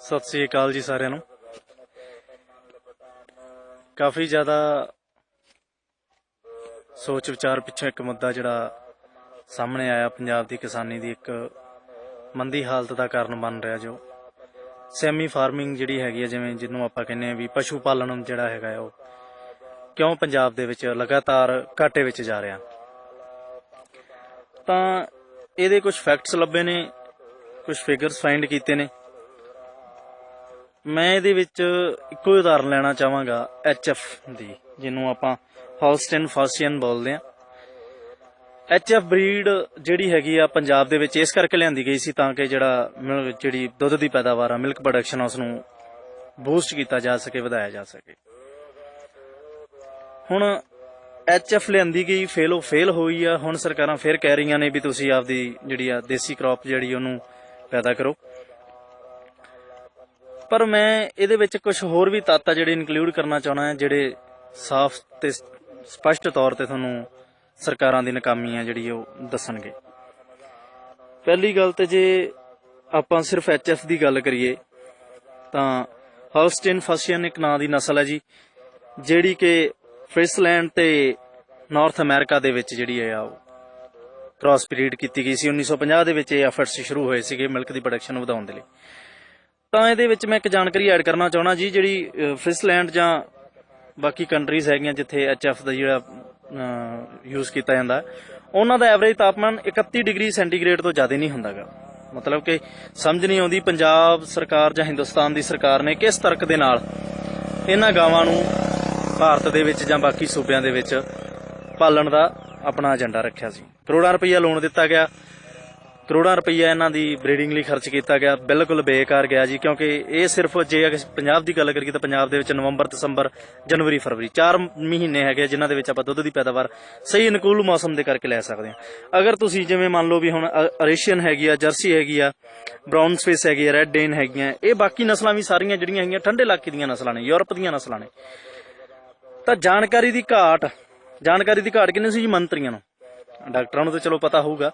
ਸਤਿ ਸ੍ਰੀ ਅਕਾਲ ਜੀ ਸਾਰਿਆਂ ਨੂੰ। ਕਾਫੀ ਜ਼ਿਆਦਾ ਸੋਚ ਵਿਚਾਰ ਪਿੱਛੋਂ ਇੱਕ ਮੁੱਦਾ ਜਿਹੜਾ ਸਾਹਮਣੇ ਆਇਆ, ਪੰਜਾਬ ਦੀ ਕਿਸਾਨੀ ਦੀ ਇੱਕ ਮੰਦੀ ਹਾਲਤ ਦਾ ਕਾਰਨ ਬਣ ਰਿਹਾ ਜੋ ਸੈਮੀ ਫਾਰਮਿੰਗ ਜਿਹੜੀ ਹੈਗੀ ਹੈ ਜਿਵੇਂ ਜਿਹਨੂੰ ਆਪਾਂ ਕਹਿੰਦੇ ਆ ਵੀ ਪਸ਼ੂ ਪਾਲਣ ਜਿਹੜਾ ਹੈਗਾ ਉਹ ਕਿਉਂ ਪੰਜਾਬ ਦੇ ਵਿੱਚ ਲਗਾਤਾਰ ਘਾਟੇ ਵਿੱਚ ਜਾ ਰਿਹਾ। ਤਾਂ ਇਹਦੇ ਕੁਝ ਫੈਕਟਸ ਲੱਭੇ ਨੇ ਕੁਝ ਫਿਗਰਸ ਫਾਈਂਡ ਕੀਤੇ ਨੇ। ਮੈਂ ਇਹਦੇ ਵਿੱਚ ਇੱਕੋ ਹੀ ਉਦਾਹਰਨ ਲੈਣਾ ਚਾਹਾਂਗਾ ਐਚਐਫ ਦੀ, ਜਿਹਨੂੰ ਆਪਾਂ ਹੌਲਸਟਨ ਫਾਸੀਅਨ ਬੋਲਦੇ ਆ ਐਚਐਫ ਬਰੀਡ ਜਿਹੜੀ ਹੈਗੀ ਆ ਪੰਜਾਬ ਦੇ ਵਿੱਚ, ਇਸ ਕਰਕੇ ਲਿਆਂਦੀ ਗਈ ਸੀ ਤਾਂ ਕਿ ਜਿਹੜਾ ਮਿਲ- ਜਿਹੜੀ ਦੁੱਧ ਦੀ ਪੈਦਾਵਾਰ ਆ ਮਿਲਕ ਪ੍ਰੋਡਕਸ਼ਨ ਉਸ ਨੂੰ ਬੂਸਟ ਕੀਤਾ ਜਾ ਸਕੇ, ਵਧਾਇਆ ਜਾ ਸਕੇ। ਹੁਣ ਐਚਐਫ ਲਿਆਂਦੀ ਗਈ ਫੇਲ ਉਹ ਫੇਲ ਹੋਈ ਆ, ਹੁਣ ਸਰਕਾਰਾਂ ਫੇਰ ਕਹਿ ਰਹੀਆਂ ਨੇ ਵੀ ਤੁਸੀਂ ਆਪਦੀ ਜਿਹੜੀ ਆ ਦੇਸੀ ਕ੍ਰੌਪ ਜਿਹੜੀ ਉਹਨੂੰ ਪੈਦਾ ਕਰੋ। ਪਰ ਮੈਂ ਇਹਦੇ ਵਿੱਚ ਕੁਝ ਹੋਰ ਵੀ ਤੱਤ ਆ ਜਿਹੜੇ ਇਨਕਲੂਡ ਕਰਨਾ ਚਾਹਣਾ ਜਿਹੜੇ ਸਾਫ਼ ਤੇ ਸਪਸ਼ਟ ਤੌਰ ਤੇ ਤੁਹਾਨੂੰ ਸਰਕਾਰਾਂ ਦੀ ਨਾਕਾਮੀ ਆ ਜਿਹੜੀ ਉਹ ਦੱਸਣਗੇ। ਪਹਿਲੀ ਗੱਲ ਤੇ ਜੇ ਆਪਾਂ ਸਿਰਫ ਐਚਐਫ ਦੀ ਗੱਲ ਕਰੀਏ, ਤਾਂ ਹੌਸਟਿਨ ਫਸੀਅਨ ਇੱਕ ਨਾਂ ਦੀ ਨਸਲ ਹੈ ਜੀ, ਜਿਹੜੀ ਕਿ ਫ੍ਰਿਸਲੈਂਡ ਤੇ ਨਾਰਥ ਅਮਰੀਕਾ ਦੇ ਵਿੱਚ ਜਿਹੜੀ ਹੈ ਆ ਉਹ ਕ੍ਰਾਸ ਪੀਰੀਅਡ ਕੀਤੀ ਗਈ ਸੀ। 1950 ਦੇ ਵਿੱਚ ਇਹ ਐਫਰਟਸ ਸ਼ੁਰੂ ਹੋਏ ਸੀਗੇ ਮਿਲਕ ਦੀ ਪ੍ਰੋਡਕਸ਼ਨ ਵਧਾਉਣ ਦੇ ਲਈ। ਤਾਂ ਇਹਦੇ ਵਿੱਚ ਮੈਂ ਇੱਕ ਜਾਣਕਾਰੀ ਐਡ ਕਰਨਾ ਚਾਹਣਾ ਜੀ ਜਿਹੜੀ ਫਿਸਲੈਂਡ ਜਾਂ ਬਾਕੀ ਕੰਟਰੀਜ਼ ਹੈਗੀਆਂ ਜਿੱਥੇ ਐਚਐਫ ਦਾ ਜਿਹੜਾ ਯੂਜ਼ ਕੀਤਾ ਜਾਂਦਾ ਹੈ, ਉਹਨਾਂ ਦਾ ਐਵਰੇਜ ਤਾਪਮਾਨ 31 ਡਿਗਰੀ ਸੈਂਟੀਗ੍ਰੇਡ ਤੋਂ ਜ਼ਿਆਦਾ ਨਹੀਂ ਹੁੰਦਾਗਾ। ਮਤਲਬ ਕਿ ਸਮਝ ਨਹੀਂ ਆਉਂਦੀ ਪੰਜਾਬ ਸਰਕਾਰ ਜਾਂ ਹਿੰਦੁਸਤਾਨ ਦੀ ਸਰਕਾਰ ਨੇ ਕਿਸ ਤਰਕ ਦੇ ਨਾਲ ਇਹਨਾਂ ਗਾਵਾਂ ਨੂੰ ਭਾਰਤ ਦੇ ਵਿੱਚ ਜਾਂ ਬਾਕੀ ਸੂਬਿਆਂ ਦੇ ਵਿੱਚ ਪਾਲਣ ਦਾ ਆਪਣਾ ਏਜੰਡਾ ਰੱਖਿਆ ਸੀ। ਕਰੋੜਾਂ ਰੁਪਈਆ ਲੋਨ ਦਿੱਤਾ ਗਿਆ ਕਰੋੜਾਂ ਰੁਪਈਆ ਇਹਨਾਂ ਦੀ ਬਰੀਡਿੰਗ ਲਈ ਖਰਚ ਕੀਤਾ ਗਿਆ, ਬਿਲਕੁਲ ਬੇਕਾਰ ਗਿਆ ਜੀ, ਕਿਉਂਕਿ ਇਹ ਸਿਰਫ ਜੇ ਅਗਰ ਪੰਜਾਬ ਦੀ ਗੱਲ ਕਰੀਏ ਤਾਂ ਪੰਜਾਬ ਦੇ ਵਿੱਚ ਨਵੰਬਰ, ਦਸੰਬਰ, ਜਨਵਰੀ, ਫਰਵਰੀ ਚਾਰ ਮਹੀਨੇ ਹੈਗੇ ਜਿਨ੍ਹਾਂ ਦੇ ਵਿੱਚ ਆਪਾਂ ਦੁੱਧ ਦੀ ਪੈਦਾਵਾਰ ਸਹੀ ਅਨੁਕੂਲ ਮੌਸਮ ਦੇ ਕਰਕੇ ਲੈ ਸਕਦੇ ਹਾਂ। ਅਗਰ ਤੁਸੀਂ ਜਿਵੇਂ ਮੰਨ ਲਓ ਵੀ ਹੁਣ ਅਰੇਸ਼ੀਅਨ ਹੈਗੀ ਆ ਜਰਸੀ ਹੈਗੀ ਆ ਬ੍ਰਾਊਨ ਸਪੇਸ ਹੈਗੀ ਆ ਰੈੱਡ ਡੇਨ ਹੈਗੀਆਂ, ਇਹ ਬਾਕੀ ਨਸਲਾਂ ਵੀ ਸਾਰੀਆਂ ਜਿਹੜੀਆਂ ਹੈਗੀਆਂ ਠੰਡੇ ਇਲਾਕੇ ਦੀਆਂ ਨਸਲਾਂ ਨੇ, ਯੂਰਪ ਦੀਆਂ ਨਸਲਾਂ ਨੇ। ਤਾਂ ਜਾਣਕਾਰੀ ਦੀ ਘਾਟ, ਜਾਣਕਾਰੀ ਦੀ ਘਾਟ ਕਿੰਨੇ ਸੀ ਜੀ ਮੰਤਰੀਆਂ ਨੂੰ? ਡਾਕਟਰਾਂ ਨੂੰ ਤਾਂ ਚਲੋ ਪਤਾ ਹੋਊਗਾ।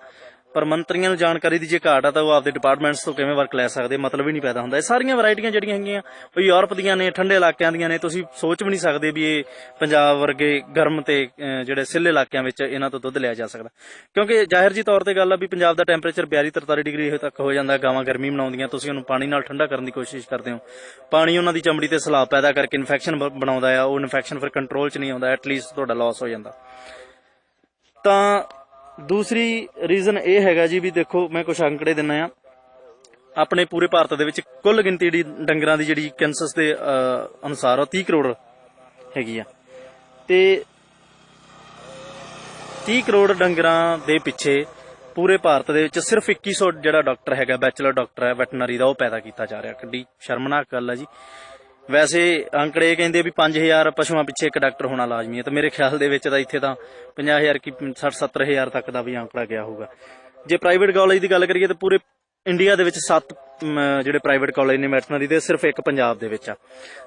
ਪਰ ਮੰਤਰੀਆਂ ਨੂੰ ਜਾਣਕਾਰੀ ਦੀ ਜੇ ਘਾਟ ਆ ਤਾਂ ਉਹ ਆਪਦੇ ਡਿਪਾਰਟਮੈਂਟਸ ਤੋਂ ਕਿਵੇਂ ਵਰਕ ਲੈ ਸਕਦੇ ਮਤਲਬ ਹੀ ਨਹੀਂ ਪੈਦਾ ਹੁੰਦਾ। ਇਹ ਸਾਰੀਆਂ ਵੈਰਾਈਟੀਆਂ ਜਿਹੜੀਆਂ ਹੈਗੀਆਂ ਉਹ ਯੂਰਪ ਦੀਆਂ ਨੇ ਠੰਡੇ ਇਲਾਕਿਆਂ ਦੀਆਂ ਨੇ। ਤੁਸੀਂ ਸੋਚ ਵੀ ਨਹੀਂ ਸਕਦੇ ਵੀ ਇਹ ਪੰਜਾਬ ਵਰਗੇ ਗਰਮ ਤੇ ਅਹ, ਜਿਹੜੇ ਸਿੱਲੇ ਇਲਾਕਿਆਂ ਵਿੱਚ ਇਹਨਾਂ ਤੋਂ ਦੁੱਧ ਲਿਆ ਜਾ ਸਕਦਾ। ਕਿਉਂਕਿ ਜ਼ਾਹਿਰ ਜੀ ਤੌਰ ਤੇ ਗੱਲ ਆ ਵੀ ਪੰਜਾਬ ਦਾ ਟੈਂਪਰੇਚਰ 42 43 ਡਿਗਰੀ ਤੱਕ ਹੋ ਜਾਂਦਾ ਗਾਵਾਂ ਗਰਮੀ ਬਣਾਉਂਦੀਆਂ ਤੁਸੀਂ ਉਹਨੂੰ ਪਾਣੀ ਨਾਲ ਠੰਡਾ ਕਰਨ ਦੀ ਕੋਸ਼ਿਸ਼ ਕਰਦੇ ਹੋ। ਪਾਣੀ ਉਹਨਾਂ ਦੀ ਚਮੜੀ ਤੇ ਸਲਾਬ ਪੈਦਾ ਕਰਕੇ ਇਨਫੈਕਸ਼ਨ ਬਣਾਉਂਦਾ ਆ ਉਹ ਇਨਫੈਕਸ਼ਨ ਫਿਰ ਕੰਟਰੋਲ 'ਚ ਨਹੀਂ ਆਉਂਦਾ ਐਟਲੀਸਟ ਤੁਹਾਡਾ ਲਾਸ ਹੋ ਜਾਂਦਾ। ਤਾਂ ਦੂਸਰੀ ਰੀਜ਼ਨ ਇਹ ਹੈਗਾ ਜੀ ਵੀ ਦੇਖੋ, ਮੈਂ ਕੁਝ ਅੰਕੜੇ ਦਿੰਨਾ ਆ। ਆਪਣੇ ਪੂਰੇ ਭਾਰਤ ਦੇ ਵਿੱਚ ਕੁੱਲ ਗਿਣਤੀ ਦੀ ਡੰਗਰਾਂ ਦੀ ਜਿਹੜੀ ਕੈਂਸਸ ਦੇ ਅਨੁਸਾਰ ਉਹ 30 ਕਰੋੜ ਹੈਗੀ ਆ। ਤੇ 30 ਕਰੋੜ ਡੰਗਰਾਂ ਦੇ ਪਿੱਛੇ ਪੂਰੇ ਭਾਰਤ ਦੇ ਵਿੱਚ ਸਿਰਫ 2100 ਜਿਹੜਾ ਡਾਕਟਰ ਹੈਗਾ, ਬੈਚਲਰ ਡਾਕਟਰ ਹੈ, ਵੈਟਰਨਰੀ ਦਾ, ਉਹ ਪੈਦਾ ਕੀਤਾ ਜਾ ਰਿਹਾ। ਕਿੱਡੀ ਸ਼ਰਮਨਾਕ ਗੱਲ ਹੈ ਜੀ। ਵੈਸੇ ਅੰਕੜੇ ਇਹ ਕਹਿੰਦੇ ਵੀ 5000 ਪਸ਼ੂਆਂ ਪਿੱਛੇ ਇੱਕ ਡਾਕਟਰ ਹੋਣਾ ਲਾਜ਼ਮੀ ਹੈ ਤੇ ਮੇਰੇ ਖਿਆਲ ਦੇ ਵਿੱਚ ਤਾਂ ਇੱਥੇ ਤਾਂ 50000 ਕੀ 60 70000 ਤੱਕ ਦਾ ਵੀ ਅੰਕੜਾ ਗਿਆ ਹੋਊਗਾ। ਜੇ ਪ੍ਰਾਈਵੇਟ ਕਾਲਜ ਦੀ ਗੱਲ ਕਰੀਏ ਤਾਂ ਪੂਰੇ ਇੰਡੀਆ ਦੇ ਵਿੱਚ 7 ਜਿਹੜੇ ਪ੍ਰਾਈਵੇਟ ਕਾਲਜ ਨੇ ਵੈਟਰਨਰੀ ਦੇ ਸਿਰਫ ਇੱਕ ਪੰਜਾਬ ਦੇ ਵਿੱਚ ਆ।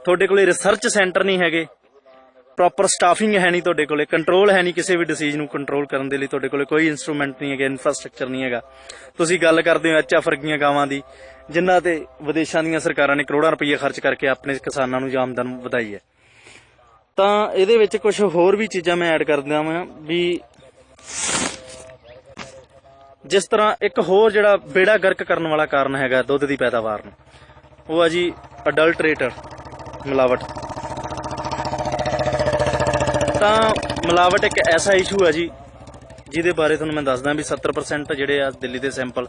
ਤੁਹਾਡੇ ਕੋਲੇ ਰਿਸਰਚ ਸੈਂਟਰ ਨਹੀਂ ਹੈਗੇ, ਪ੍ਰੋਪਰ ਸਟਾਫਿੰਗ ਹੈ ਨਹੀਂ ਤੁਹਾਡੇ ਕੋਲੇ, ਕੰਟਰੋਲ ਹੈ ਨਹੀਂ ਕਿਸੇ ਵੀ ਡਿਸੀਜ ਨੂੰ ਕੰਟਰੋਲ ਕਰਨ ਦੇ ਲਈ ਤੁਹਾਡੇ ਕੋਲੇ, ਕੋਈ ਇਨਸਟਰੂਮੈਂਟ ਨਹੀਂ ਹੈਗਾ, ਇਨਫਰਾਸਟ੍ਰਕਚਰ ਨਹੀਂ ਹੈਗਾ। ਤੁਸੀਂ ਗੱਲ ਕਰਦੇ ਹੋ ਐਚਐਫ ਵਰਗੀਆਂ ਗਾਵਾਂ ਦੀ ਜਿਨ੍ਹਾਂ ਤੇ ਵਿਦੇਸ਼ਾਂ ਦੀਆਂ ਸਰਕਾਰਾਂ ਨੇ ਕਰੋੜਾਂ ਰੁਪਏ ਖਰਚ ਕਰਕੇ ਆਪਣੇ ਕਿਸਾਨਾਂ ਨੂੰ ਆਮਦਨ ਵਧਾਈ ਹੈ। ਤਾਂ ਇਹਦੇ ਵਿੱਚ ਕੁਝ ਹੋਰ ਵੀ ਚੀਜ਼ਾਂ ਮੈਂ ਐਡ ਕਰ ਦਿਆਂ ਵੀ ਜਿਸ ਤਰ੍ਹਾਂ ਇੱਕ ਹੋਰ ਜਿਹੜਾ ਬੇੜਾ ਗਰਕ ਕਰਨ ਵਾਲਾ ਕਾਰਨ ਹੈਗਾ ਦੁੱਧ ਦੀ ਪੈਦਾਵਾਰ ਨੂੰ, ਉਹ ਆ ਜੀ ਅਡਲਟਰੇਟਰ ਮਿਲਾਵਟ। ਤਾਂ ਮਿਲਾਵਟ ਇੱਕ ਐਸਾ ਇਸ਼ੂ ਹੈ ਜੀ, ਜਿਹਦੇ ਬਾਰੇ ਤੁਹਾਨੂੰ ਮੈਂ ਦੱਸਦਾ ਵੀ 70% ਜਿਹੜੇ ਆ ਦਿੱਲੀ ਦੇ ਸੈਂਪਲ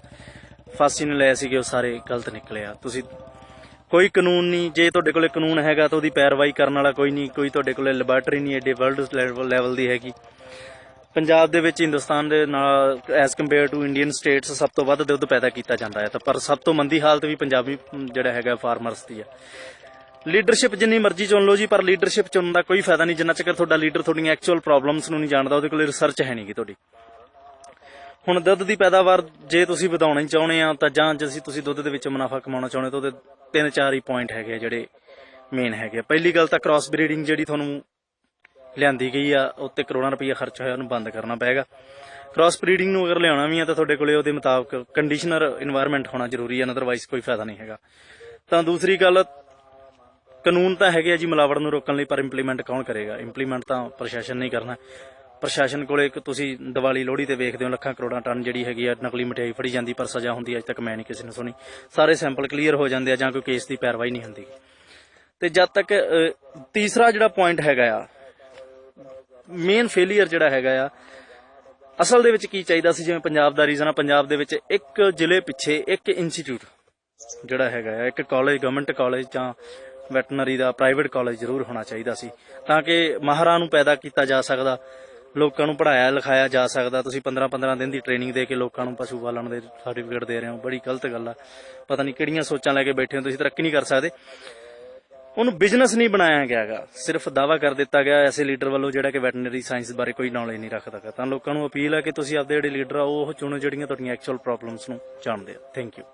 ਫਾਸੀ ਨੇ ਲਏ ਸੀਗੇ ਉਹ ਸਾਰੇ ਗਲਤ ਨਿਕਲੇ ਆ। ਤੁਸੀਂ ਕੋਈ ਕਾਨੂੰਨ ਨਹੀਂ, ਜੇ ਤੁਹਾਡੇ ਕੋਲੇ ਕਾਨੂੰਨ ਹੈਗਾ ਤਾਂ ਉਹਦੀ ਪੈਰਵਾਈ ਕਰਨ ਵਾਲਾ ਕੋਈ ਨਹੀਂ, ਕੋਈ ਤੁਹਾਡੇ ਕੋਲੇ ਲੈਬੋਰੇਟਰੀ ਨਹੀਂ ਐਡੇ ਵਰਲਡ ਲੈਵਲ ਦੀ ਹੈਗੀ। ਪੰਜਾਬ ਦੇ ਵਿੱਚ ਹਿੰਦੁਸਤਾਨ ਦੇ ਨਾਲ as compare to Indian states ਸਭ ਤੋਂ ਵੱਧ ਦੁੱਧ ਪੈਦਾ ਕੀਤਾ ਜਾਂਦਾ ਹੈ। ਤਾਂ ਪਰ ਸਭ ਤੋਂ ਮੰਦੀ ਹਾਲਤ ਵੀ ਪੰਜਾਬੀ ਜਿਹੜਾ ਹੈਗਾ ਫਾਰਮਰਸ ਦੀ ਹੈ। ਲੀਡਰਸ਼ਿਪ ਜਿੰਨੀ ਮਰਜ਼ੀ ਚੁਣ ਲਓ ਜੀ, ਪਰ ਲੀਡਰਸ਼ਿਪ ਚੁਣਨ ਦਾ ਕੋਈ ਫਾਇਦਾ ਨਹੀਂ। ਜਿੰਨਾ ਚਿਰ ਤੁਹਾਡਾ ਲੀਡਰ ਤੁਹਾਡੀਆਂ ਐਕਚੁਅਲ ਪ੍ਰੋਬਲਮਸ ਨੂੰ ਨਹੀਂ ਜਾਣਦਾ, ਉਹਦੇ ਕੋਲ ਰਿਸਰਚ ਹੈ ਨਹੀਂਗੀ ਤੁਹਾਡੀ। ਹੁਣ ਦੁੱਧ ਦੀ ਪੈਦਾਵਾਰ ਜੇ ਤੁਸੀਂ ਵਧਾਉਣੀ ਚਾਹੁੰਦੇ ਆ, ਤਾਂ ਜਾਂ ਜੇ ਤੁਸੀਂ ਦੁੱਧ ਦੇ ਵਿੱਚ ਮੁਨਾਫਾ ਕਮਾਉਣਾ ਚਾਹੁੰਦੇ ਤਾਂ ਉਹਦੇ ਤਿੰਨ ਚਾਰ ਹੀ ਪੁਆਇੰਟ ਹੈਗੇ ਜਿਹੜੇ ਮੇਨ ਹੈਗੇ ਪਹਿਲੀ ਗੱਲ ਤਾਂ ਕ੍ਰਾਸ ਬਰੀਡਿੰਗ ਜਿਹੜੀ ਤੁਹਾਨੂੰ ਲਿਆਂਦੀ ਗਈ ਆ, ਉੱਤੇ ਕਰੋੜਾਂ ਰੁਪਈਆ ਖਰਚ ਹੋਇਆ, ਉਹਨੂੰ ਬੰਦ ਕਰਨਾ ਪਏਗਾ। ਕ੍ਰਾਸ ਬਰੀਡਿੰਗ ਨੂੰ ਅਗਰ ਲਿਆਉਣਾ ਵੀ ਆ, ਤਾਂ ਤੁਹਾਡੇ ਕੋਲੇ ਉਹਦੇ ਮੁਤਾਬਕ ਕੰਡੀਸ਼ਨਰ এনवायरमेंट ਹੋਣਾ ਜ਼ਰੂਰੀ ਹੈ ਅਦਰਵਾਈਜ਼ ਕੋਈ ਫਾਇਦਾ ਨਹੀਂ ਹੈਗਾ। ਤਾਂ ਦੂਸਰੀ ਗੱਲ, ਕਾਨੂੰਨ ਤਾਂ ਹੈਗੇ ਆ ਜੀ, ਮਿਲਾਵਟ ਨੂੰ ਰੋਕਣ ਲਈ, ਪਰ ਇੰਪਲੀਮੈਂਟ ਕੌਣ ਕਰੇਗਾ? ਇੰਪਲੀਮੈਂਟ ਤਾਂ ਪ੍ਰਸ਼ਾਸਨ ਨਹੀਂ ਕਰਨਾ। ਪ੍ਰਸ਼ਾਸਨ ਕੋਲੇ ਇੱਕ ਤੁਸੀਂ ਦੀਵਾਲੀ ਲੋਹੜੀ ਤੇ ਵੇਖਦੇ ਹੋ, ਲੱਖਾਂ ਕਰੋੜਾਂ ਟਨ ਜਿਹੜੀ ਹੈਗੀ ਆ, ਨਕਲੀ ਮਠਿਆਈ ਫੜੀ ਜਾਂਦੀ, ਪਰ ਸਜ਼ਾ ਹੁੰਦੀ ਅਜੇ ਤੱਕ ਮੈਂ ਨਹੀਂ ਕਿਸੇ ਨੂੰ ਸੁਣੀ। ਸਾਰੇ ਸੈਂਪਲ ਕਲੀਅਰ ਹੋ ਜਾਂਦੇ ਆ, ਜਾਂ ਕੋਈ ਕੇਸ ਦੀ ਪੈਰਵਾਈ ਨਹੀਂ ਹੁੰਦੀ। ਤੇ ਜਦ ਤੱਕ ਤੀਸਰਾ ਜਿਹੜਾ ਪੁਆਇੰਟ ਹੈਗਾ ਆ ਮੇਨ ਫੇਲਿਅਰ ਜਿਹੜਾ ਹੈਗਾ ਆ, ਅਸਲ ਦੇ ਵਿੱਚ ਕੀ ਚਾਹੀਦਾ ਸੀ? ਜਿਵੇਂ ਪੰਜਾਬ ਦਾ ਰੀਜ਼ਨ ਆ, ਪੰਜਾਬ ਦੇ ਵਿੱਚ ਇੱਕ ਜ਼ਿਲ੍ਹੇ ਪਿੱਛੇ ਇੱਕ ਇੰਸਟੀਚਿਊਟ ਜਿਹੜਾ ਹੈਗਾ ਆ, ਇੱਕ ਕਾਲਜ ਗਵਰਨਮੈਂਟ ਕਾਲਜ ਜਾਂ ਵੈਟਰਨਰੀ ਦਾ ਪ੍ਰਾਈਵੇਟ ਕਾਲਜ ਜ਼ਰੂਰ ਹੋਣਾ ਚਾਹੀਦਾ ਸੀ, ਤਾਂ ਕਿ ਮਾਹਰਾਂ ਨੂੰ ਪੈਦਾ ਕੀਤਾ ਜਾ ਸਕਦਾ। ਲੋਕਾਂ ਨੂੰ ਪੜਾਇਆ ਲਿਖਾਇਆ ਜਾ ਸਕਦਾ। ਤੁਸੀਂ 15 15 ਦਿਨ ਦੀ ਟ੍ਰੇਨਿੰਗ ਦੇ ਕੇ ਲੋਕਾਂ ਨੂੰ ਪਸ਼ੂ ਪਾਲਣ ਦੇ ਸਰਟੀਫਿਕੇਟ ਦੇ ਰਹੇ ਹੋ। ਬੜੀ ਗਲਤ ਗੱਲ ਆ। ਪਤਾ ਨਹੀਂ ਕਿਹੜੀਆਂ ਸੋਚਾਂ ਲੈ ਕੇ ਬੈਠੇ ਹੋ, ਤੁਸੀਂ ਤਰੱਕੀ ਨਹੀਂ ਕਰ ਸਕਦੇ। ਉਹਨੂੰ ਬਿਜ਼ਨਸ ਨਹੀਂ ਬਣਾਇਆ ਗਿਆਗਾ ਸਿਰਫ ਦਾਵਾ ਕਰ ਦਿੱਤਾ ਗਿਆ ਐਸੇ ਲੀਡਰ ਵੱਲੋਂ ਜਿਹੜਾ ਕਿ ਵੈਟਰਨਰੀ ਸਾਇੰਸ ਬਾਰੇ ਕੋਈ ਨੌਲੇਜ ਨਹੀਂ ਰੱਖਦਾਗਾ ਤਾਂ ਲੋਕਾਂ ਨੂੰ ਅਪੀਲ ਹੈ ਕਿ ਤੁਸੀਂ ਆਪਦੇ ਜਿਹੜੇ ਲੀਡਰ ਆ, ਉਹ ਚੁਣੋ ਜਿਹੜੀਆਂ ਤੁਹਾਡੀਆਂ ਐਕਚੁਅਲ ਪ੍ਰੋਬਲਮਸ ਨੂੰ ਜਾਣਦੇ ਆ। Thank you